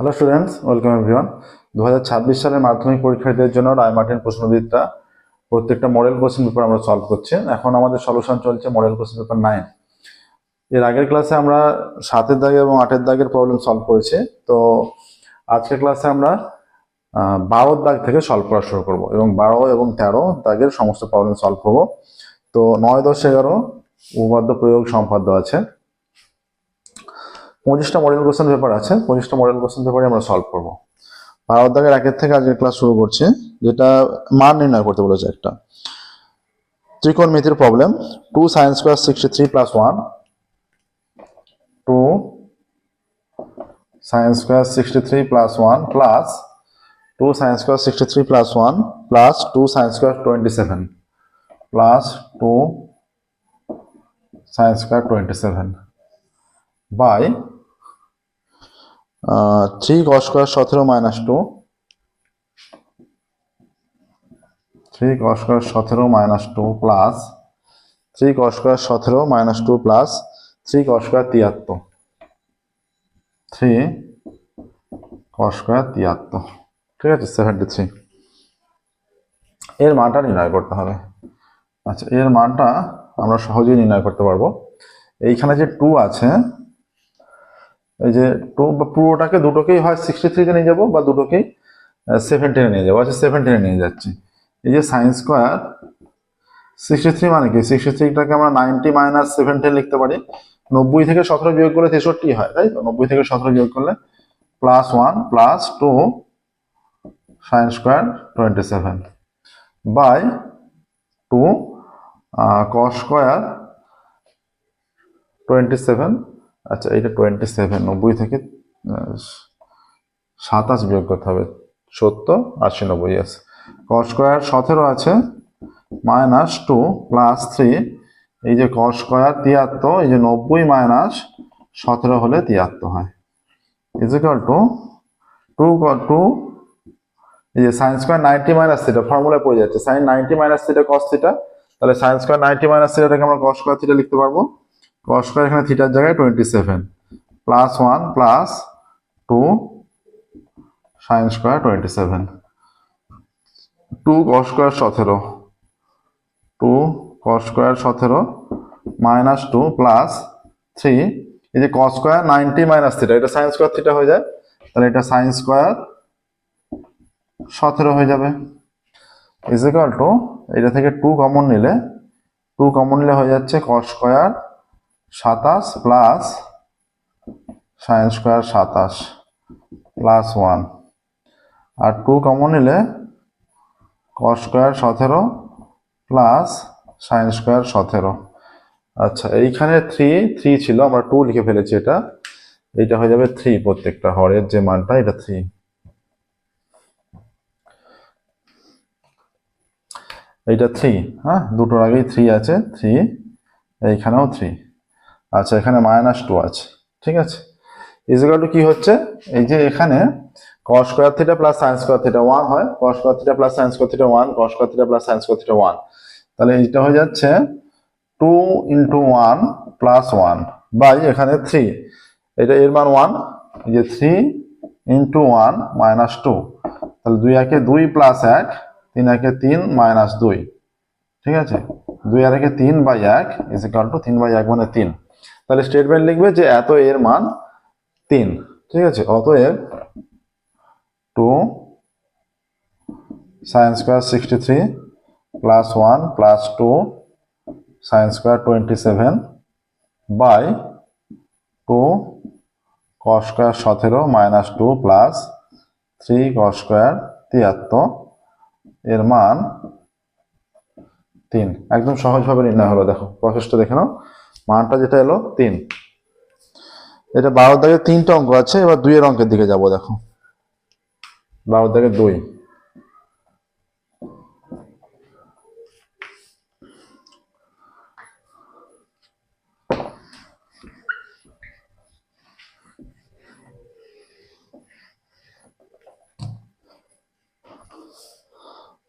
Hello students welcome everyone দু হাজার ছাব্বিশ সালের মাধ্যমিক পরীক্ষার্থীদের জন্য রায়মার্টিন প্রশ্নবিদটা প্রত্যেকটা মডেল কোশ্চেন পেপার আমরা সলভ করছি। এখন আমাদের সলিউশন চলছে মডেল কোশ্চেন পেপার নাইন এর আগের ক্লাসে আমরা সাতের দাগে এবং আটের দাগের প্রবলেম সলভ করেছি। তো আজকের ক্লাসে আমরা বারোর দাগ থেকে সলভ করা শুরু করব এবং বারো এবং তেরো দাগের সমস্ত প্রবলেম সলভ করব। তো নয় দশ এগারো উপপাদ্য প্রয়োগ সম্পাদ্য আছে। পঁচিশটা মডেল কোশ্চেন পেপার আছে, পঁচিশটা মডেল কোশ্চেন পেপারে আমরা সলভ করব। ভারত দাগের থেকে আজকের ক্লাস শুরু করছি, যেটা মান নির্ণয় করতে বলেছে একটা। ত্রিকোণ ত্রিকোণমিতির problem two sines square sixty three plus one two sines square sixty three plus one plus two sines square sixty three plus one plus two sines square twenty seven plus two sines square twenty seven by three cos square সতেরো minus two three cos square সতেরো minus two plus three cos square সতেরো minus two plus three cos square তিয়াত্তর। Three cos square তিয়াত্তর। ঠিক আছে seventy three এর মানটা নির্ণয় করতে হবে। আচ্ছা এর মানটা আমরা সহজেই নির্ণয় করতে পারব। এইখানে যে টু আছে এই যে টু বা পুরোটাকে দুটোকেই হয় সিক্সটি থ্রিতে নিয়ে যাব বা দুটোকেই সেভেন্টিনে নিয়ে যাব। আচ্ছা সেভেন্টিনে নিয়ে যাচ্ছি। এই যে সাইন্স স্কোয়ার সিক্সটি থ্রি মানে কি? সিক্সটি থ্রিটাকে আমরা নাইনটি মাইনাস সেভেন্টিন লিখতে পারি। নব্বই থেকে সতেরো বিয়োগ করলে তেষট্টি হয়, তাই তো? নব্বই থেকে সতেরো বিয়োগ করলে plus one plus two sines square twenty seven by two cos square twenty seven আচ্ছা এটা টোয়েন্টি সেভেন নব্বই থেকে সাতাশ বিয়োগ করতে হবে, সত্তর, আশি, নব্বই আছে কস স্কোয়ার সতেরো আছে মাইনাস টু প্লাস থ্রি এই যে কস স্কোয়ার তিয়াত্তর, এই যে নব্বই মাইনাস সতেরো হলে তিয়াত্তর হয়। ইজিক্যাল টু টু টু এই যে sine square ninety minus theta ফর্মুলায় পড়ে যাচ্ছে। Sine ninety minus theta cos theta তাহলে সাইন স্কোয়ার নাইনটি মাইনাস থিটাটাকে আমরা কস স্কোয়ার থিটা লিখতে পারব। কস এখানে থিটার জায়গায় twenty seven plus one plus two sine square twenty seven two cos square সতেরো। টু কস স্কোয়ার সতেরো মাইনাস টু প্লাস থ্রি এই যে cos square ninety minus theta এটা সাইন স্কোয়ার থিটা হয়ে যায়। তাহলে এটা সাইন স্কোয়ার সতেরো হয়ে যাবে। ইজ ইকাল টু এটা থেকে টু কমন নিলে টু কমন নিলে হয়ে যাচ্ছে কস স্কোয়ার সাতাশ প্লাস সাইন স্কোয়ার সাতাশ প্লাস ওয়ান আর টু কমন নিলে কস স্কোয়ার সতেরো প্লাস সাইন স্কোয়ার সতেরো। আচ্ছা এইখানে থ্রি থ্রি ছিল, আমরা টু লিখে ফেলেছি এটা। এটা হয়ে যাবে থ্রি প্রত্যেকটা হরের যে মানটা, এটা থ্রি এইটা থ্রি হ্যাঁ? দুটোর আগেই থ্রি আছে থ্রি এইখানেও থ্রি আচ্ছা এখানে মাইনাস টু আছে, ঠিক আছে? ইজিকাল টু কি হচ্ছে? এই যে এখানে cos square theta plus sine square theta one হয় cos square theta plus sine square theta one cos square theta plus sine square theta one তাহলে এইটা হয়ে যাচ্ছে two into one plus one by এখানে থ্রি এটা এর মান one যে three into one minus two তাহলে দুই একে দুই প্লাস এক, তিন একে তিন মাইনাস দুই। ঠিক আছে? দুই আর একে তিন বাই এক ইজ টু তিন বাই এক মানে তিন। তাহলে স্টেটমেন্ট লিখবে যে এত এর মান তিন, ঠিক আছে? অতএব two sine square sixty three plus one plus two sine square twenty seven by two cos square সতেরো minus two plus three cos square তিয়াত্তর এর মান তিন। একদম সহজভাবে নির্ণয় হলো, দেখো প্রসেসটা দেখে নাও। মানটা যেটা এলো, তিন। এটা বারো দাগে তিনটা অঙ্ক আছে, এবার দুইয়ের অঙ্কের দিকে যাব, দেখো। বারো দাগে দুই।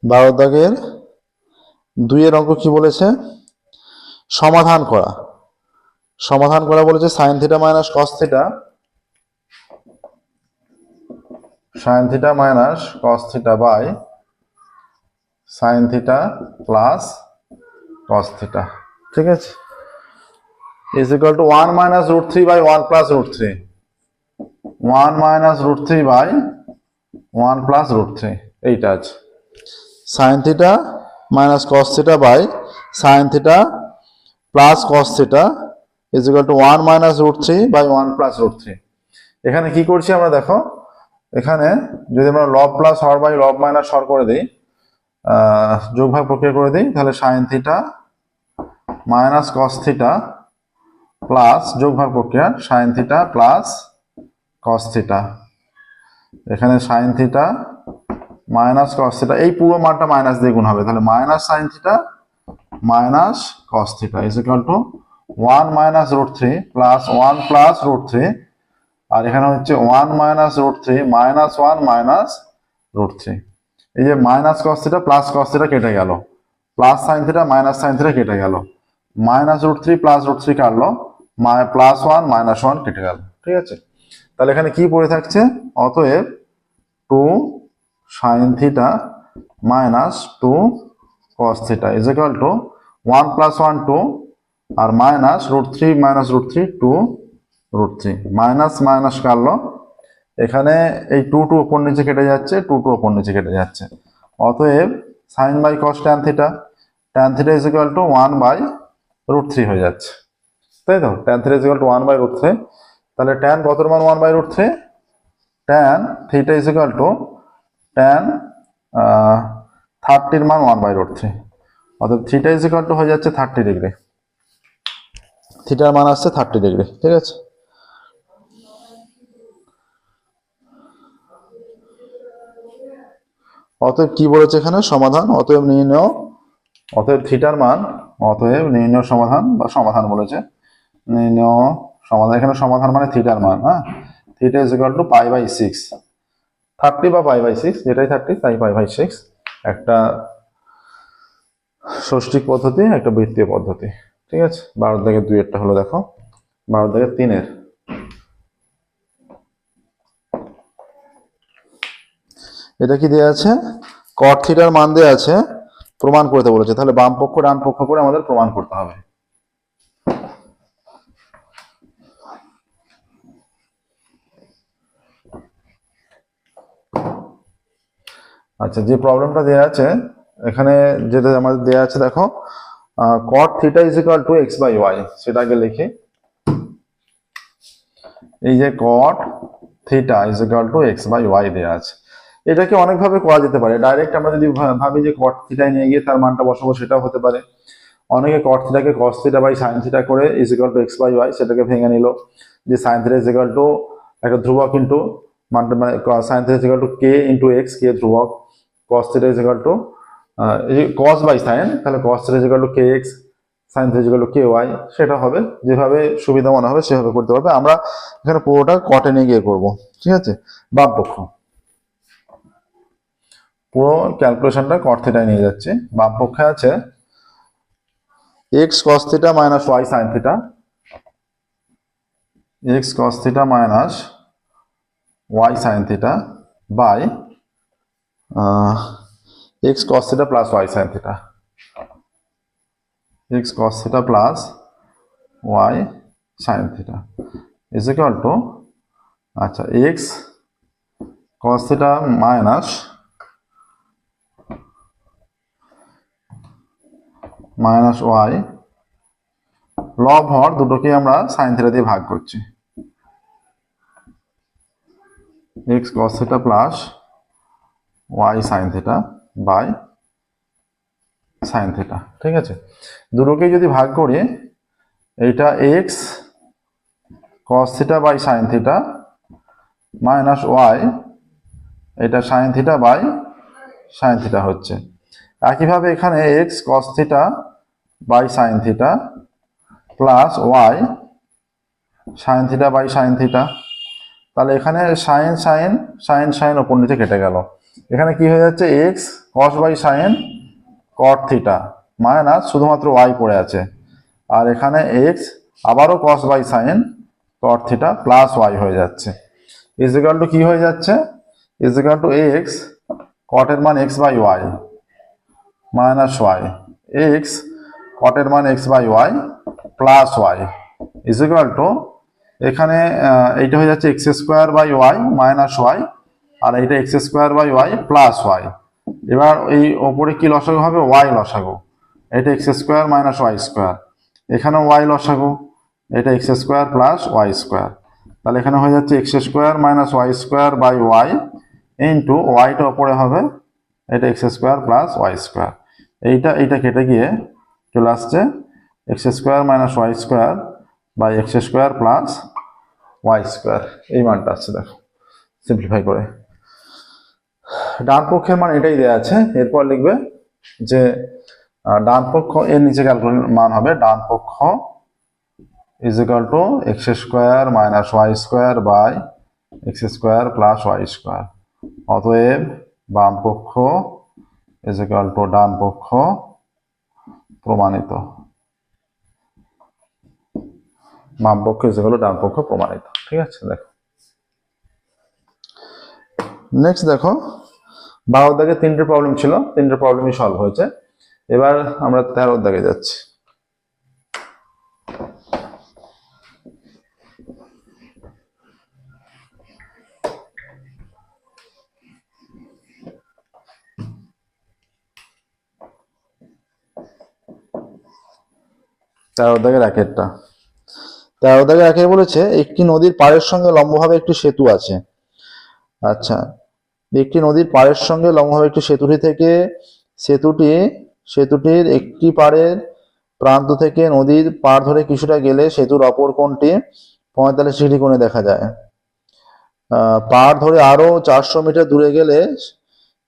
বারো দাগের দুইয়ের অঙ্ক কি বলেছে? সমাধান করা। সমাধান করা বলেছে sine theta minus cos theta sine theta minus cos theta by sine theta plus cos theta ঠিক আছে? Is equal to one minus root three by one plus root three one minus root three by one plus root three এইটা আছে। Sine theta minus cos theta by sine theta plus cos theta is equal to one minus root three by one plus root three এখানে কি করছি আমরা দেখো, এখানে যদি আমরা লব প্লাস হর বাই লব মাইনাস হর করে দিই যোগভাগ প্রক্রিয়া করে দিই, তাহলে sine theta minus cos theta plus যোগভাগ প্রক্রিয়া sine theta plus cos theta এখানে sine theta minus cos theta এই পুরো মানটা মাইনাস দিয়ে গুণ হবে, তাহলে minus sine theta minus cos theta is equal to one minus root three plus one plus root three. আর এখানে হচ্ছে one minus root three minus one minus root three. এই যে minus cos theta plus cos theta কেটে গেল। Plus sine theta minus sine theta কেটে গেল। Minus root three plus root three কাটলো। Plus one minus one কেটে গেল। ঠিক আছে? তাহলে এখানে কি পড়ে থাকছে? অতএব two sine theta minus two cos theta is equal to one plus one two R minus root three minus root three two root three minus minus কাটলো। এখানে এই টু টু ওপর নিচে কেটে যাচ্ছে টু টু ওপর নিচে কেটে যাচ্ছে। অতএব sine by cos tan theta tan theta is equal to one by root three হয়ে যাচ্ছে। তাই তো? Tan theta is equal to one by root three তাহলে ট্যান কত মান one by root three tan theta is equal to tan থার্টির মান one by root three অর্থাৎ theta is equal to হয়ে যাচ্ছে থার্টি ডিগ্রি থিটার মান আসছে থার্টি ডিগ্রি ঠিক আছে? অতএব কি বলেছে এখানে? সমাধান, অতএব নির্ণয়, অতএব থিটার মান, অতএব নির্ণয় সমাধান বা সমাধান বলেছে। নির্ণয়, সমাধান, এখানে সমাধান মানে থিটার মান হ্যাঁ? Theta is equal to pi by six thirty বা পাই বাই সিক্স যেটাই থার্টি তাই পাই বাই সিক্স একটা ষষ্ঠিক পদ্ধতি, একটা বৃত্তীয় পদ্ধতি। ঠিক আছে? বারো থেকে দুই একটা হলো দেখো। বারো থেকে তিনের। এটা কি দেওয়া আছে? কট থিটার মান দেওয়া আছে, প্রমাণ করতে বলেছে। তাহলে বাম পক্ষ, ডান পক্ষ করে আমাদের প্রমাণ করতে হবে। আচ্ছা যে প্রবলেমটা দেওয়া আছে, এখানে যেটা আমাদের দেওয়া আছে, দেখো cot theta is equal to x by y সেটা আগে লিখি। এই যে cot theta is equal to x by y দেওয়া আছে। এটাকে অনেকভাবে করা যেতে পারে। ডাইরেক্ট আমরা যদি ভাবি যে কট থিটায় নিয়ে গিয়ে তার মানটা বসাবো, সেটাও হতে পারে। অনেকে cot থিটাকে cos theta by sine theta করে is equal to x by y সেটাকে ভেঙে নিল। যে sine theta is equal to একটা ধ্রুবক ইন্টু মানটা মানে sine theta is equal to k into x k ধ্রুবক। Cos theta is equal to cos by sine তাহলে cos to k x sine to k y সেটা হবে, যেভাবে সুবিধা মনে হবে সেভাবে করতে পারবে। আমরা এখানে পুরোটা কটে নিয়ে গিয়ে করব, ঠিক আছে? বাম পক্ষ পুরো ক্যালকুলেশনটা কট নিয়ে যাচ্ছি। বাম পক্ষে আছে x cos theta minus y sine theta x cos theta minus y sine theta by x cos theta plus y sine theta x cos theta plus y sine theta is equal to আচ্ছা x cos theta minus minus y লব হর দুটোকে আমরা sign theta দিয়ে ভাগ করছি। X cos theta plus y sine theta by sine theta ঠিক আছে? দুটোকে যদি ভাগ করি এইটা x cos theta by sine theta minus y এটা sine theta by sine theta হচ্ছে। একইভাবে এখানে x cos theta by sine theta plus y sine theta by sine theta তাহলে এখানে সাইন সাইন সাইন সাইন ওপর নিচে কেটে গেল। এখানে কি হয়ে যাচ্ছে? X cos by sine cot theta minus শুধুমাত্র ওয়াই পড়ে আছে। আর এখানে এক্স আবারও cos by sine cot theta plus y হয়ে যাচ্ছে। ইজিক্যাল টু কি হয়ে যাচ্ছে? ইজ টু এক্স কটের মান x by y minus y x কটের মান x by y plus y is to এখানে এইটা হয়ে যাচ্ছে x square by y minus y আর এইটা x square by y plus y এবার এই ওপরে কি লসাগু হবে? ওয়াই লসাগু। এটা x square minus y square এখানেও ওয়াই লসাগু। এটা x square plus y square তাহলে এখানে হয়ে যাচ্ছে x square minus y square by y into ওয়াইটা ওপরে হবে। এটা x square plus y square এইটা এইটা কেটে গিয়ে চলে আসছে x square minus y square by x square plus y square এই মানটা আসছে, দেখো। সিম্পলিফাই করে। ডান পক্ষের মান এটাই দেওয়া আছে। এরপর লিখবে যে ডান পক্ষ এর নিচে ক্যালকুলেট মান হবে ডান পক্ষ is equal to x square minus y square by x square plus y square অতএব বাম পক্ষ ইজ ইকাল টু ডান পক্ষ প্রমাণিত। বাম পক্ষ ইজ ইকাল টু ডান পক্ষ প্রমাণিত। ঠিক আছে, দেখো। নেক্সট দেখো বারো দাগে তিনটে প্রবলেম ছিল, তিনটে প্রবলেমই সলভ হয়েছে। এবার আমরা তেরো দাগে যাচ্ছি। তেরো দাগের একেরটা তেরো দাগের একের বলেছে, একটি নদীর পাড়ের সঙ্গে লম্বভাবে একটি সেতু আছে। আচ্ছা একটি নদীর পাড়ের সঙ্গে লম্বভাবে একটি সেতুটি থেকে। সেতুটি, সেতুটির একটি পাড়ের প্রান্ত থেকে নদীর পাড় ধরে কিছুটা গেলে সেতুর অপর কোণটি পঁয়তাল্লিশ ডিগ্রি কোণে দেখা যায়। পাড় ধরে আরও চারশো মিটার দূরে গেলে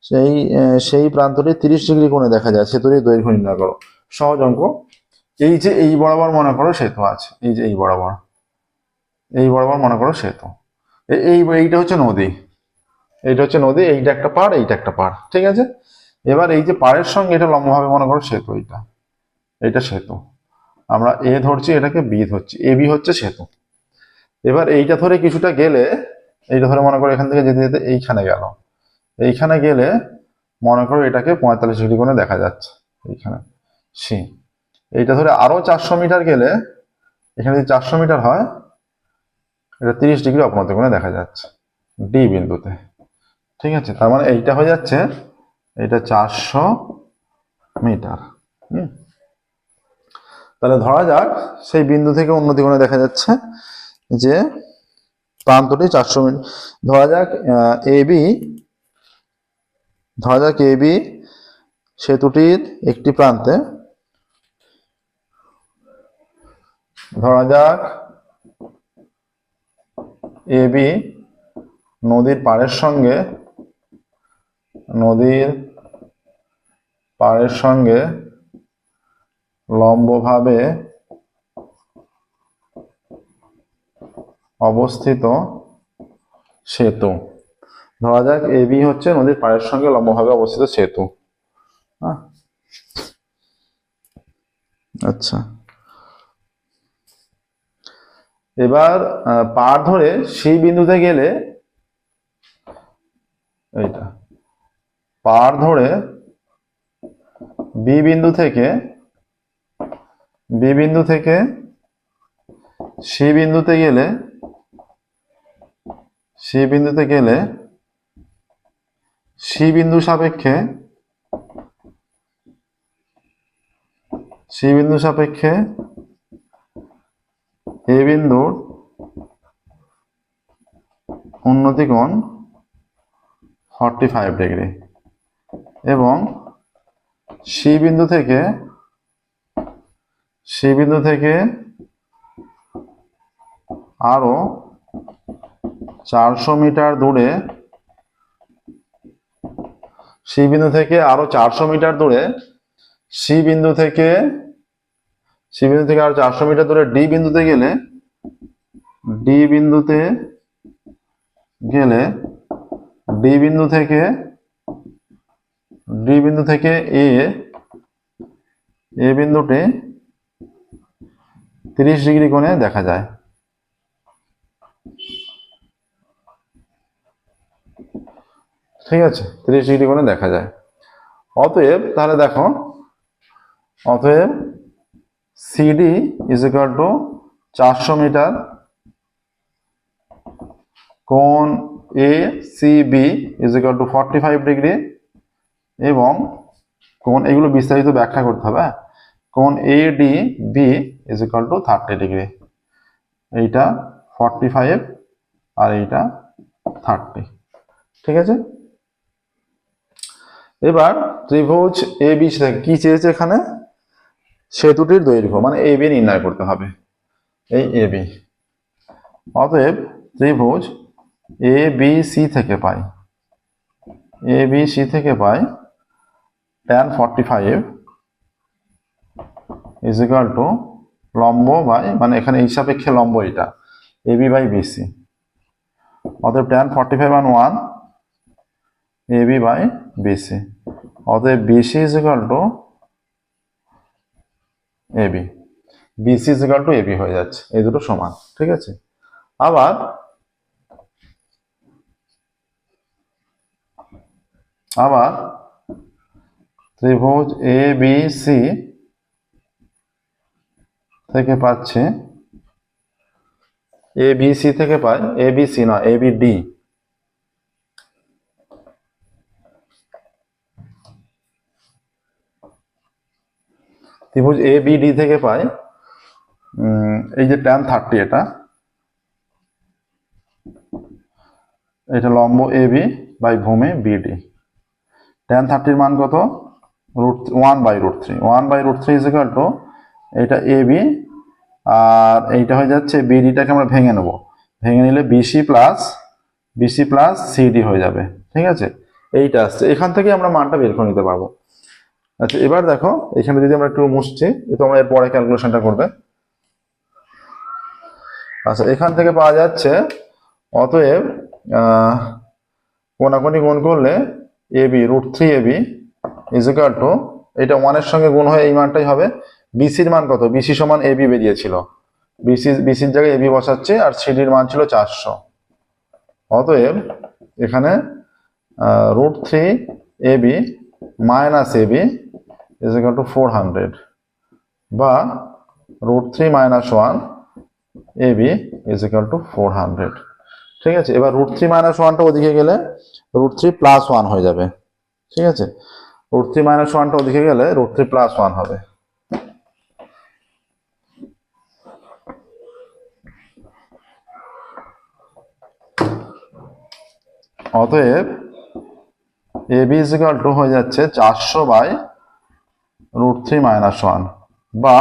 সেই সেই প্রান্তটি তিরিশ ডিগ্রি কোণে দেখা যায়। সেতুটির দৈর্ঘ্য নির্ণয় করো। সহজ অঙ্ক। এই যে এই বরাবর মনে করো সেতু আছে। এই যে এই বরাবর। এই বরাবর মনে করো সেতু। এই, এইটা হচ্ছে নদী। এইটা হচ্ছে নদী, এইটা একটা পাড়, এইটা একটা পাড়, ঠিক আছে? এবার এই যে পাড়ের সঙ্গে এটা লম্বভাবে মনে করো সেতু এইটা এইটা সেতু। আমরা এ ধরছি, এটাকে বি ধরছি, এ বি হচ্ছে সেতু। এবার এইটা ধরে কিছুটা গেলে, এইটা ধরে মনে করো এখান থেকে যেতে যেতে এইখানে গেল। এইখানে গেলে মনে করো এটাকে পঁয়তাল্লিশ ডিগ্রি কোণে দেখা যাচ্ছে, এইখানে, সি। এইটা ধরে আরও চারশো মিটার গেলে, এখানে যদি চারশো মিটার হয়, এটা তিরিশ ডিগ্রি অপনতি কোণে দেখা যাচ্ছে, ডি বিন্দুতে। ঠিক আছে, তার মানে এইটা হয়ে যাচ্ছে এটা চারশো মিটার তাহলে ধরা যাক, সেই বিন্দু থেকে উন্নতি কোণে দেখা যাচ্ছে যে প্রান্তটি চারশো মিটার ধরা যাক এ বি, ধরা যাক এ বি সেতুটির একটি প্রান্তে, ধরা যাক এ বি নদীর পাড়ের সঙ্গে নদীর পাড়ের সঙ্গে লম্বভাবে অবস্থিত সেতু। ধরা যাক এ বি হচ্ছে নদীর পাড়ের সঙ্গে লম্বভাবে অবস্থিত সেতু। আচ্ছা। এবার পাড় ধরে সেই বিন্দুতে গেলে এইটা। পাড় ধরে বি বিন্দু থেকে বি বিন্দু থেকে সি বিন্দুতে গেলে সি বিন্দুতে গেলে সি বিন্দু সাপেক্ষে সি বিন্দু সাপেক্ষে এ বিন্দুর উন্নতি কোণ ফর্টি ফাইভ ডিগ্রি এবং সি বিন্দু থেকে সি বিন্দু থেকে আরও চারশো মিটার দূরে সি বিন্দু থেকে আরও চারশো মিটার দূরে, সি বিন্দু থেকে, সি বিন্দু থেকে আরও চারশো মিটার দূরে ডি বিন্দুতে গেলে, ডি বিন্দুতে গেলে, ডি বিন্দু থেকে ডি বিন্দু থেকে এ এ বিন্দুটি তিরিশ ডিগ্রি কোণে দেখা যায়। ঠিক আছে, তিরিশ ডিগ্রি কোণে দেখা যায়। অতএব, তাহলে দেখো, অতএব সিডি ইজ ইকাল টু চারশো মিটার কোণ A C B is equal to forty five degree এবং কোন এগুলো বিস্তারিত ব্যাখ্যা করতে হবে হ্যাঁ? কোণ A D B is equal to thirty degree এইটা ফর্টি ফাইভ আর এইটা থার্টি ঠিক আছে? এবার ত্রিভুজ এ বি কি চেয়েছে এখানে? সেতুটির দৈর্ঘ্য মানে এ বি নির্ণয় করতে হবে। এই এ বি অতএব ত্রিভুজ এ বি সি থেকে পাই। এ বি সি থেকে পাই forty five is equal to লম্ব বাই মানে এখানে এই সাপেক্ষে লম্ব এটা এ বি বাই বিসি অতএব tan forty five and one A B by BC অতএব BC is equal to A B BC is equal to A B হয়ে যাচ্ছে, এই দুটো সমান, ঠিক আছে? আবার আবার ত্রিভুজ এ বি সি থেকে পাচ্ছে। এ বি সি থেকে পায়। এ বি সি না এ বি ডি ত্রিভুজ এ বি ডি থেকে পাই এই যে ট্যান থার্টি এটা। এটা লম্ব এ বি বাই ভূমি বিডি ট্যান থার্টির মান কত? Root one by root three one by root three is equal to এটা এ বি আর এইটা হয়ে যাচ্ছে বিডিটাকে আমরা ভেঙে নেব। ভেঙে নিলে BC plus BC plus CD হয়ে যাবে। ঠিক আছে? এইটা আসছে। এখান থেকে আমরা মানটা বের করে নিতে পারব। আচ্ছা এবার দেখো, এখানে যদি আমরা একটু মুছছি, এ তোমরা এর পরে ক্যালকুলেশনটা করবে। আচ্ছা এখান থেকে পাওয়া যাচ্ছে, অতএব কোনাকুনি গুণ করলে A B root three A B is equal to এটা ওয়ানের সঙ্গে গুণ হয়ে এই মানটাই হবে। বিসির মান কত? বিসি সমান এ বি বেরিয়েছিল। বিসি বিসির জায়গায় এ বি বসাচ্ছে আর সিডির মান ছিল চারশো। অতএব এখানে root three A B minus A B is equal to four hundred বা root three minus one A B is equal to four hundred ঠিক আছে? এবার রুট থ্রি মাইনাস ওয়ানটা ওদিকে গেলে রুট থ্রি প্লাস ওয়ান হয়ে যাবে। ঠিক আছে? রুট থ্রি মাইনাস ওয়ানটা ওদিকে গেলে রুট থ্রি প্লাস ওয়ান হবে। অতএব এ বি ইজিক্যাল টু হয়ে যাচ্ছে চারশো by root three minus one বা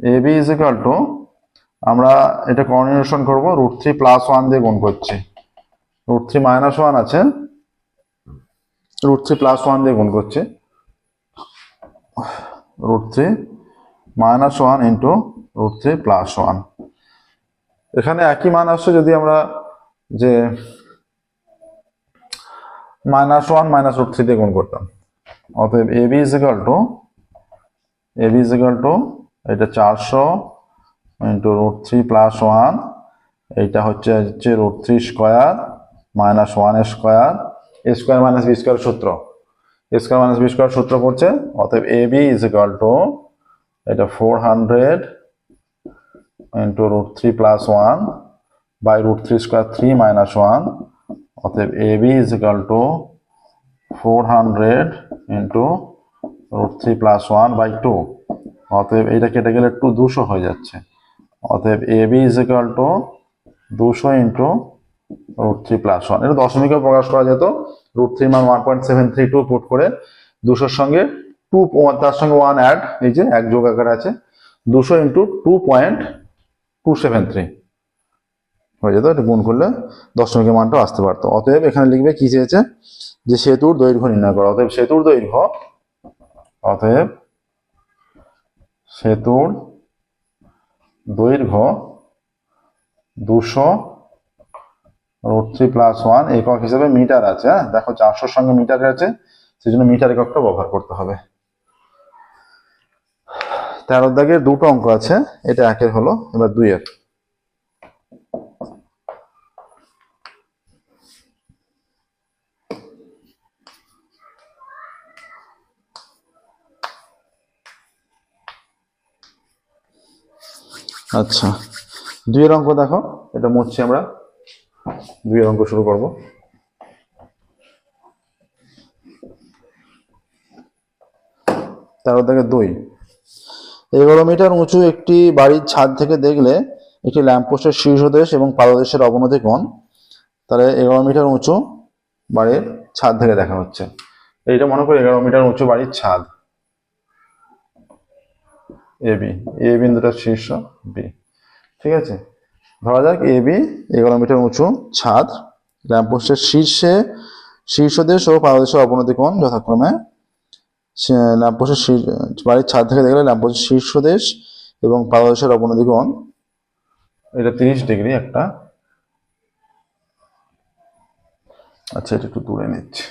এ বি ইজিক্যাল টু আমরা এটা কর্ডিনেশন করব রুট থ্রি প্লাস ওয়ান দিয়ে গুণ করছি। রুট থ্রি মাইনাস ওয়ান আছে। রুট থ্রি প্লাস ওয়ান দিয়ে গুণ করছি। Root three minus one into root three plus one এখানে একই মান আসছে যদি আমরা যে minus one minus root three দিয়ে গুণ করতাম। অতএব A B is equal to A B is equal to এটা চারশো into root three plus one এইটা হচ্ছে হচ্ছে root three square minus one square square minus B square সূত্র। স্কোয়ার মাইনাস বি স্কোয়ার সূত্র পড়ছে, অতএব A B is equal to এটা four hundred into root three plus one by root three square three minus one অতএব A B is equal to four hundred into root three plus one by two অতএব এইটা কেটে গেলে two দুশো হয়ে যাচ্ছে, অতএব A B is equal to দুশো into root three plus one এটা দশমিকেও প্রকাশ করা যেত। রুট থ্রি মান one point seven three two put করে দুশোর সঙ্গে টু তার সঙ্গে ওয়ান অ্যাড এই যে এক যোগ আকারে আছে, দুশো into two point two seven three হয়ে যেত, এটা গুণ করলে দশমিকের মানটাও আসতে পারতো। অতএব এখানে লিখবে কি চেয়েছে? যে সেতুর দৈর্ঘ্য নির্ণয় করো। অতএব সেতুর দৈর্ঘ্য, অতএব সেতুর দৈর্ঘ্য দুশো রুট থ্রি প্লাস ওয়ান একক হিসেবে মিটার আছে হ্যাঁ? দেখো চারশোর সঙ্গে মিটার আছে সেই জন্য মিটার এককটা ব্যবহার করতে হবে। তেরো দাগের দুটো অঙ্ক আছে, এটা একের হলো, এবার দুইয়ের। আচ্ছা দুইয়ের অঙ্ক দেখো, এটা মুছছি আমরা। দুইয়ের অঙ্ক শুরু করব। তেরো থেকে দুই। এগারো মিটার উঁচু একটি বাড়ির ছাদ থেকে দেখলে একটি ল্যাম্পপোস্টের শীর্ষদেশ এবং পাদদেশের অবনতি কোণ। তাহলে এগারো মিটার উঁচু বাড়ির ছাদ থেকে দেখা হচ্ছে। এইটা মনে করি এগারো মিটার উঁচু বাড়ির ছাদ। এ বি, এ বিন্দুটা শীর্ষ বি। ঠিক আছে? ধরা যাক এ বি এগারো মিটার উঁচু, ছাদ ল্যাম্পপোস্টের শীর্ষে শীর্ষদেশ ও পাদদেশের অবনতি কোণ যথাক্রমে। ল্যাম্পপোস্টের শীর- বাড়ির ছাদ থেকে দেখলে ল্যাম্পপোস্টের শীর্ষদেশ এবং পাদদেশের অবনতি কোণ। এটা তিরিশ ডিগ্রি একটা। আচ্ছা এটা একটু দূরে নিচ্ছি।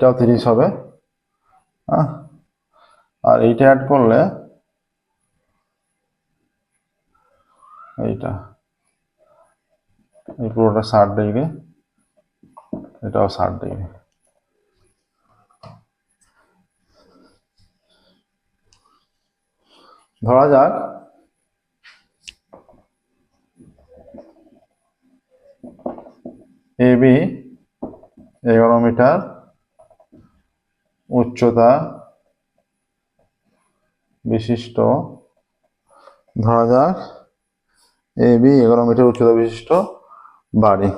এইটাও তিরিশ হবে। আর এইটা অ্যাড করলে, এইটা, এই পুরোটা ষাট ডিগ্রি এটাও ষাট ডিগ্রি ধরা যাক এ বি এগারো মিটার উচ্চতা বিশিষ্ট, ধরা যাক এ বি এগারো মিটার উচ্চতা বিশিষ্ট বাড়ি।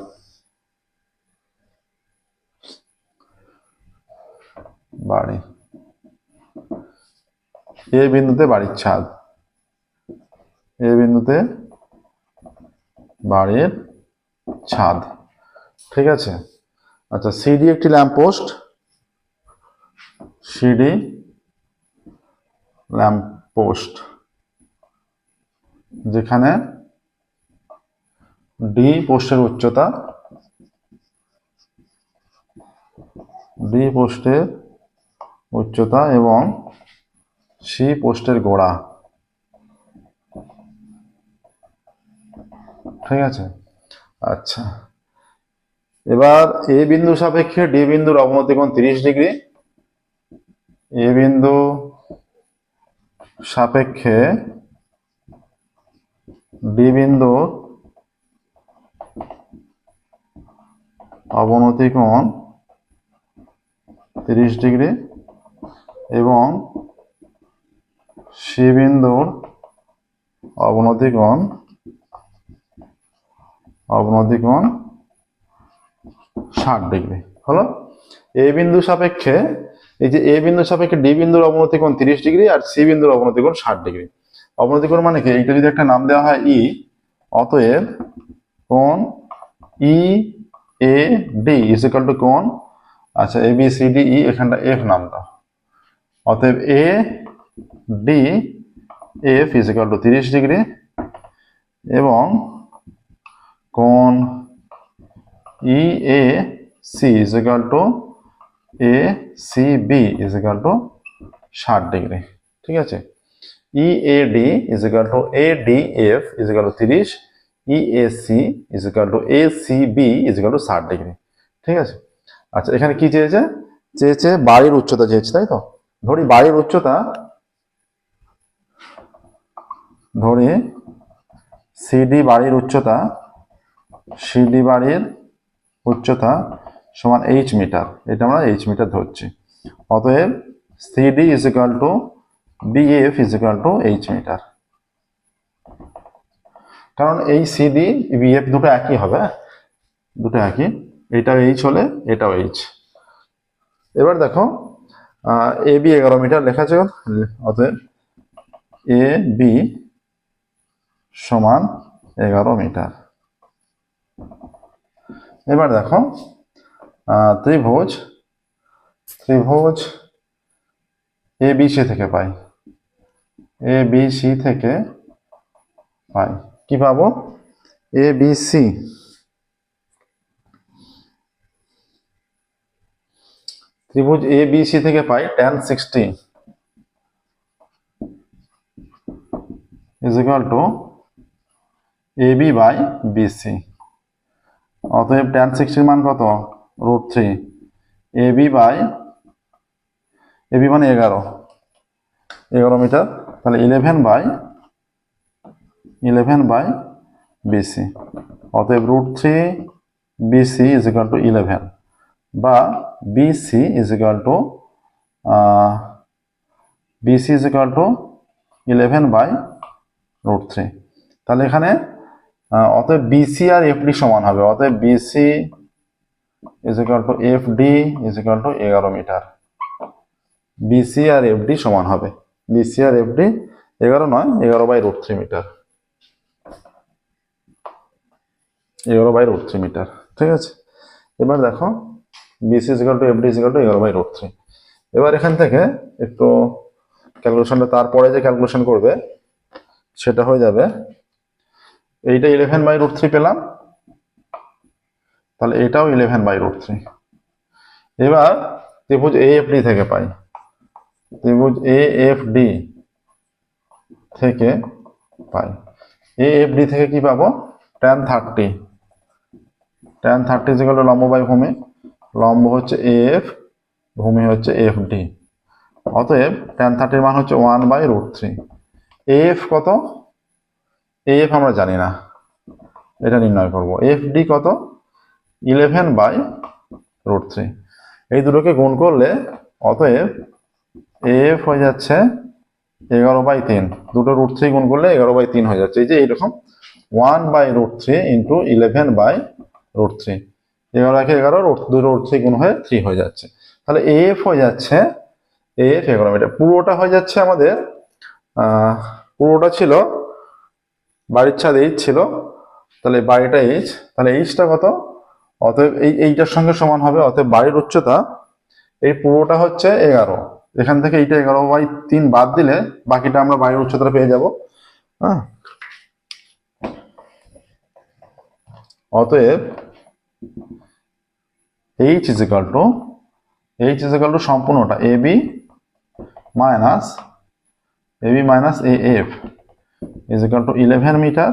বাড়ি। এ বিন্দুতে বাড়ির ছাদ। এ বিন্দুতে বাড়ির ছাদ। ঠিক আছে? আচ্ছা সিডি একটি ল্যাম্পপোস্ট সিডি, ল্যাম্পপোস্ট, যেখানে ডি পোস্টের উচ্চতা ডি পোস্টের উচ্চতা এবং সি পোস্টের গোড়া। ঠিক আছে? আচ্ছা। এবার এ বিন্দু সাপেক্ষে ডি বিন্দুর অবনতি কোণ তিরিশ ডিগ্রি। এ বিন্দু সাপেক্ষে ডি বিন্দু অবনতি কোণ তিরিশ ডিগ্রি এবং সি বিন্দুর অবনতি কোণ অবনতি কোণ ষাট ডিগ্রি। হলো? এ বিন্দু সাপেক্ষে এই যে এ বিন্দু সাপেক্ষে ডি বিন্দুর অবনতি কোণ তিরিশ ডিগ্রি আর সি বিন্দুর অবনতি কোণ ষাট ডিগ্রি। অবনতি কোণ মানে কি? এইটা যদি একটা নাম দেওয়া হয় ই, অতএব কোণ E, A, D is equal to কোণ আচ্ছা A, B, C, D, E, এখানটা এফ নাম দাও। অতএব A, D, F is equal to তিরিশ ডিগ্রি এবং কোণ E, A, C is equal to A C B is equal to ষাট ডিগ্রি ঠিক আছে? E A D is equal to A D F is equal to তিরিশ E A C is equal to A C B is equal to ষাট degree ঠিক আছে? আচ্ছা এখানে কি চেয়েছে? চেয়েছে বাড়ির উচ্চতা চেয়েছে, তাই তো? ধরি বাড়ির উচ্চতা, ধরি সিডি বাড়ির উচ্চতা সিডি বাড়ির উচ্চতা সমান এইচ মিটার এটা আমরা এইচ মিটার ধরছি। অতএব CD is equal to BF is equal to H metre কারণ এই সিডি বিএফ দুটো একই হবে? দুটো একই। এটাও এইচ হলে এটাও এইচ এবার দেখো এ বি এগারো মিটার লেখা আছে। অতএব এ বি সমান এগারো মিটার এবার দেখো ত্রিভুজ ত্রিভুজ এ বি সি থেকে পাই। এ বি সি থেকে পাই। কি পাবো? এ বি সি ত্রিভুজ এ বি সি থেকে পাই tan sixty equal to A B by BC অতএব ট্যান সিক্সটির মান কত? Root three, A B by, A B মানে এগারো এগারো মিটার, তাহলে eleven by eleven by BC অতএব root three BC is equal to eleven বা BC is equal to BC is equal to eleven by root three. তাহলে এখানে অতএব BC আর এফডি সমান হবে, অতএব BC is equal to F D is equal to এগারো মিটার। বিসি আর এফডি সমান হবে। বিসি আর এফডি এগারো নয়, এগারো বাই রুট থ্রি মিটার। এগারো বাই রুট থ্রি মিটার, ঠিক আছে? এবার দেখো BC is equal to FD is equal to এগারো বাই রুট থ্রি। এবার এখান থেকে একটু ক্যালকুলেশনটা তারপরে যে ক্যালকুলেশন করবে, সেটা হয়ে যাবে। এইটা ইলেভেন বাই রুট থ্রি পেলাম। তাহলে এটাও ইলেভেন বাই রুট থ্রি এবার ত্রিভুজ এ এফ ডি থেকে পাই। ত্রিভুজ এ এফ ডি থেকে পাই। এ এফ ডি থেকে কি পাবো? ট্যান থার্টি ট্যান থার্টি যেগুলো লম্ব বাই ভূমি। লম্ব হচ্ছে এ এফ ভূমি হচ্ছে এফ ডি অতএব ট্যান থার্টির মান হচ্ছে one by root three F কত? এফ আমরা জানি না। এটা নির্ণয় করব। এফ ডি কত? Eleven by root three. এই দুটোকে গুণ করলে অতএব এফ হয়ে যাচ্ছে এগারো বাই তিন। দুটো রুট থ্রি গুণ করলে এগারো বাই তিন হয়ে যাচ্ছে। এই যে এইরকম one by root three into eleven by root three. এগারো একে এগারো, রুট দুটো রুট থ্রি গুণ হয়ে থ্রি হয়ে যাচ্ছে। তাহলে এফ হয়ে যাচ্ছে এফ এগারো মিটার পুরোটা হয়ে যাচ্ছে আমাদের পুরোটা ছিল, বাড়ির ছাদ এইচ ছিল। তাহলে বাড়িটা এইচ, তাহলে এইচটা কত? অতএব এই, এইটার সঙ্গে সমান হবে, অতএব বাড়ির উচ্চতা এই পুরোটা হচ্ছে এগারো। এখান থেকে এইটা এগারো বাই তিন বাদ দিলে বাকিটা আমরা বাড়ির উচ্চতা পেয়ে যাব। হ্যাঁ? অতএব H is equal to H is equal to সম্পূর্ণটা A B minus A B minus A F is equal to eleven metre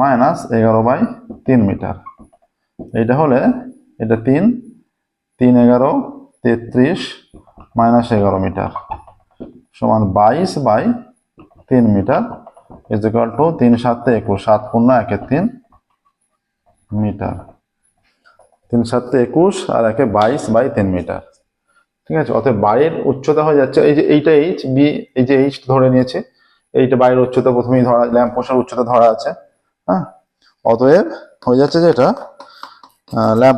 minus এগারো বাই তিন মিটার এইটা হলে এটা তিন তিন এগারো, তেত্রিশ, মাইনাস এগারো মিটার। সমান বাইশ বাই তিন মিটার ইজ ইকাল টু তিন সাতে একুশ, সাত পূর্ণ একে তিন মিটার। তিন সাতে একুশ আর একে বাইশ বাই তিন মিটার। ঠিক আছে? অতএব বাড়ির উচ্চতা হয়ে যাচ্ছে। এই যে এইটা এইচ বি এই যে এইচ ধরে নিয়েছে, এইটা বাইরের উচ্চতা প্রথমেই ধরা, ল্যাম্প উচ্চতা ধরা আছে। হ্যাঁ? অতএব হয়ে যাচ্ছে যেটা ল্যাম্প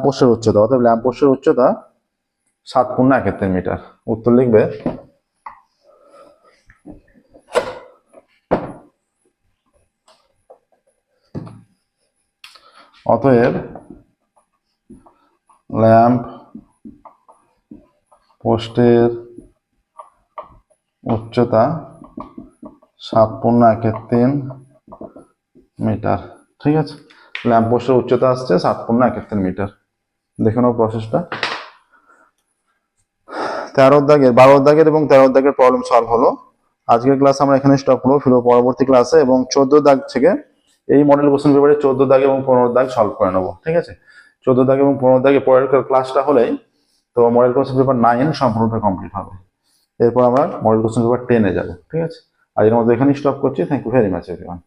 পোস্টের উচ্চতা, অতএব ল্যাম্প পোস্টের উচ্চতা সাত পূর্ণ একাত্তর মিটার। উত্তর লিখবে, অতএব ল্যাম্প পোস্টের উচ্চতা সাত পূর্ণ একের তিন মিটার। ঠিক আছে? ল্যাম্প পোস্টের উচ্চতা আসছে সাত পূর্ণ তিন মিটার। দেখে নাও প্রসেসটা তেরো দাগের বারো দাগের এবং তেরো দাগের প্রবলেম সলভ হলো। আজকের ক্লাস আমরা এখানে স্টপ করব, ফিরবো পরবর্তী ক্লাসে এবং চোদ্দ দাগ থেকে এই মডেল কোশ্চেন পেপারে চোদ্দ দাগ এবং পনেরো দাগ সলভ করে নেব, ঠিক আছে? চোদ্দ দাগ এবং পনেরো দাগে পরের ক্লাসটা হলেই তো মডেল কোশ্চেন পেপার নাইন সম্পূর্ণটা কমপ্লিট হবে। এরপর আমরা মডেল কোশ্চেন পেপার টেনে যাব, ঠিক আছে? আজকের মধ্যে এখানেই স্টপ করছি। Thank you very much everyone